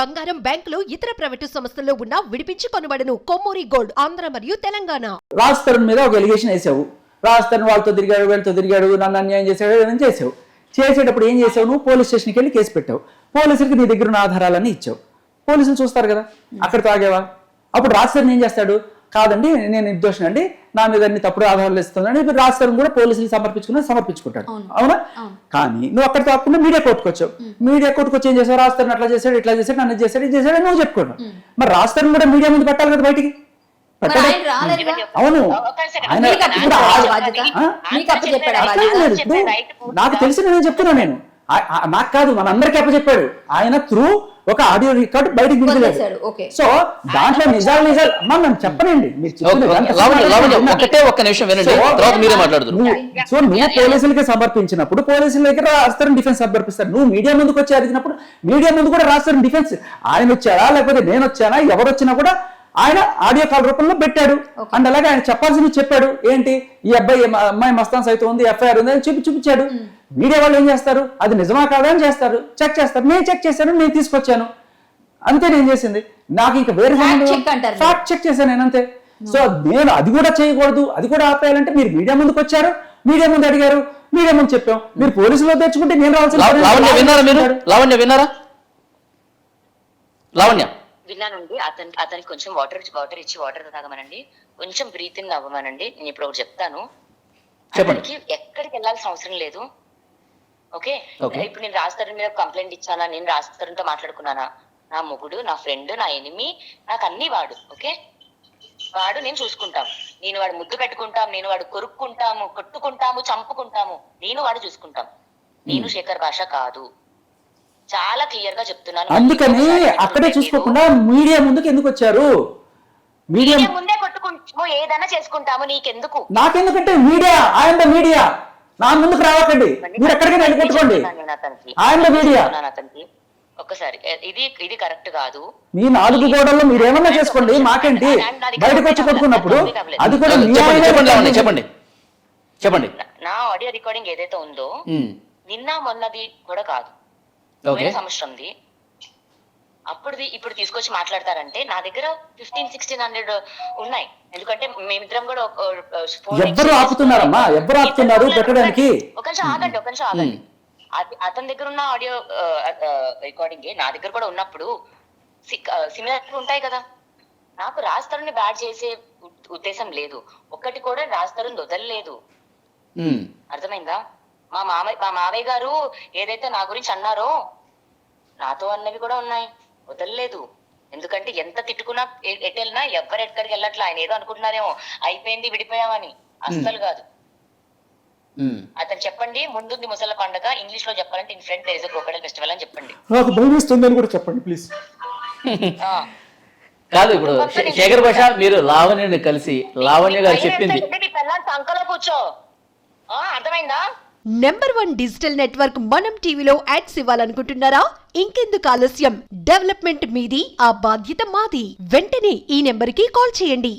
బంగారం బ్యాంకులు ఇతర ప్రైవేటు సంస్థల్లో ఉన్న విడిపించి కొనబడను. కొమ్మూరి గోల్డ్ ఆంధ్ర మరియు తెలంగాణ. రాజ్ తరుణ్ మీద ఒక ఎలిగేషన్ వేసావు. రాజ్ తరుణ్ వాళ్ళతో తిరిగాడు వీళ్ళతో తిరిగాడు నన్ను అన్యాయం చేశాడు చేసావు. చేసేటప్పుడు ఏం చేసావు? నువ్వు పోలీస్ స్టేషన్కి వెళ్ళి కేసు పెట్టావు. పోలీసులకి నీ దగ్గర ఉన్న ఆధారాలన్నీ ఇచ్చావు. పోలీసులు చూస్తారు కదా. అక్కడ తాగేవా అప్పుడు రాజ్ తరుణ్ ఏం చేస్తాడు? కాదండి నేను నిర్దోషం అండి. నా మీద అన్ని తప్పుడు ఆధారాలు ఇస్తుందని తరుణ్ కూడా పోలీసులు సమర్పించుకుని సమర్పించుకుంటాడు అవునా. కానీ నువ్వు అక్కడ తాకుండా మీడియా కోర్టుకు వచ్చావు. మీడియా కోర్టుకు వచ్చి ఏం చేసావు? రాజ్ తరుణ్ అట్లా చేశాడు ఇట్లా చేశాడు నన్ను ఇది చేశాడు ఇది చేశాడు నువ్వు చెప్పుకున్నావు. మరి రాజ్ తరుణ్ కూడా మీడియా ముందు పెట్టాలి కదా బయటికి? అవును. ఆయన నాకు తెలిసి నేను చెప్తున్నా నేను. నాకు కాదు మన అందరికీ చెప్పాడు ఆయన త్రూ ఒక ఆడియో రికార్డ్ బయటకు. సో దాంట్లో నిజాలు నిజాలు. అమ్మా నన్ను చెప్పనండి. ఒకటే ఒక్క నిమిషం వినండి. సో, తర్వాత మీరే మాట్లాడుతున్నారు నువ్వు సో నువ్వు పోలీసులకి సమర్పించినప్పుడు పోలీసుల దగ్గర రాస్తారు డిఫెన్స్ సమర్పిస్తారు నువ్వు మీడియా ముందుకు వచ్చి అడిగినప్పుడు మీడియా ముందు కూడా రాస్తారు డిఫెన్స్. ఆయన వచ్చాడా లేకపోతే నేను వచ్చానా ఎవరు వచ్చినా కూడా ఆయన ఆడియో కాల్ రూపంలో పెట్టాడు. అండ్ అలాగే ఆయన చెప్పాల్సింది చెప్పాడు. ఏంటి? ఈ అబ్బాయి అమ్మాయి మస్తాన్ సైతం ఉంది ఎఫ్ఐఆర్ ఉంది అని చూపి చూపించాడు. మీడియా వాళ్ళు ఏం చేస్తారు? అది నిజమా కాదా అని చేస్తారు. చెక్ చేస్తారు. నేను చెక్ చేశాను నేను తీసుకొచ్చాను. అంతే నేను చేసింది. నాకు ఇంకా వేరే. ఫ్యాక్ట్ చెక్ చేశాను నేను అంతే. సో నేను అది కూడా చేయకూడదు అది కూడా ఆపేయాలంటే మీరు మీడియా ముందుకు వచ్చారు మీడియా ముందు అడిగారు మీడియా ముందు చెప్పాం. మీరు పోలీసులో తెచ్చుకుంటే నేను రావాల్సిన. విన్నారా మీరు? లావణ్య విన్నారా? లావణ్య. విన్నానండి. అతనికి అతనికి కొంచెం వాటర్ వాటర్ ఇచ్చి వాటర్ తాగమనండి. కొంచెం బ్రీత్ ఇన్ అవ్వమనండి. నేను ఇప్పుడు ఒకటి చెప్తాను. చెప్పండి. అతనికి ఎక్కడికి వెళ్ళాల్సిన అవసరం లేదు. ఓకే. ఇప్పుడు నేను రాస్తారని మీద కంప్లైంట్ ఇచ్చానా? నేను రాస్తారంతో మాట్లాడుకున్నానా? నా మొగుడు నా ఫ్రెండ్ నా ఎనిమి నాకు అన్ని వాడు ఓకే? వాడు నేను చూసుకుంటాం. నేను వాడు ముద్దు పెట్టుకుంటాం నేను వాడు కొరుక్కుంటాము కొట్టుకుంటాము చంపుకుంటాము నేను వాడు చూసుకుంటాం. నేను శేఖర్ భాష కాదు. చాలా క్లియర్గా చెప్తున్నాను. అందుకని అక్కడే చూసుకోకుండా మీడియా ముందుకు ఎందుకు వచ్చారు? మీడియా ముందే కొట్టుకుంటాము ఏదైనా చేసుకుంటాము నీకెందుకు? నాకెందుకంటే మీడియా ఆయన మీడియా నా ముందుకు రావకండి. మీరు ఎక్కడికైనా వెళ్ళి కొట్టుకోండి నేను అతనికి. ఆయన మీడియా. ఒక్కసారి ఇది ఇది కరెక్ట్ కాదు. మీ నాలుగు గోడల్లో మీరు ఏమన్నా చేసుకోండి. మాకేంటి? బయటకు వచ్చి కొట్టుకున్నప్పుడు అది కూడా చెప్పండి చెప్పండి. చెప్పండి నా- ఆడియో రికార్డింగ్ ఏదైతే ఉందో నిన్న మొన్నది కూడా కాదు. సంవత్సరంది అప్పుడుది ఇప్పుడు తీసుకొచ్చి మాట్లాడతారంటే నా దగ్గర ఫిఫ్టీన్ సిక్స్టీన్ హండ్రెడ్ ఉన్నాయి. ఎందుకంటే మేమిద్దరం కూడా ఎవ్వరు ఆపుతున్నారమ్మా? ఎవ్వరు ఆపుతున్నారు? పెట్టడానికి? ఒక నిమిషం ఆగండి ఒక నిమిషం ఆగండి. అది- అతని దగ్గర ఉన్న ఆడియో రికార్డింగ్ నా దగ్గర కూడా ఉన్నప్పుడు సిమిలర్ ఉంటాయి కదా. నాకు రాస్తారని బ్యాడ్ చేసే ఉద్దేశం లేదు. ఒక్కటి కూడా రాస్తారని వదలలేదు. అర్థమైందా? మా మామయ్య మా మామయ్య గారు ఏదైతే నా గురించి అన్నారో నాతో అన్నవి కూడా ఉన్నాయి. వదలలేదు. ఎందుకంటే ఎంత తిట్టుకున్నా ఎ- ఎటు వెళ్ళినా ఎవ్వరు ఎక్కడికి వెళ్ళట్లా. ఆయన ఏదో అనుకుంటున్నారేమో అయిపోయింది విడిపోయామని. అస్సలు కాదు. అతను చెప్పండి ముందుంది ముసల పండగ ఇంగ్లీష్లో చెప్పాలంటే in front there crocodile festival అని చెప్పండి. నాకు భయం వేస్తుందని కూడా చెప్పండి ప్లీజ్. ఆ. కాదు ఇప్పుడు శేఖర్ భాష మీరు లావణ్యని కలిసి లావణ్య గారు చెప్పింది. సంకలో కూర్చో. ఆ, అర్థమైందా? నెంబర్ వన్ డిజిటల్ నెట్వర్క్ మనం టీవీలో యాడ్స్ ఇవ్వాలనుకుంటున్నారా? ఇంకెందుకు ఆలస్యం? డెవలప్మెంట్ మీది ఆ బాధ్యత మాది. వెంటనే ఈ నెంబర్కి కాల్ చేయండి.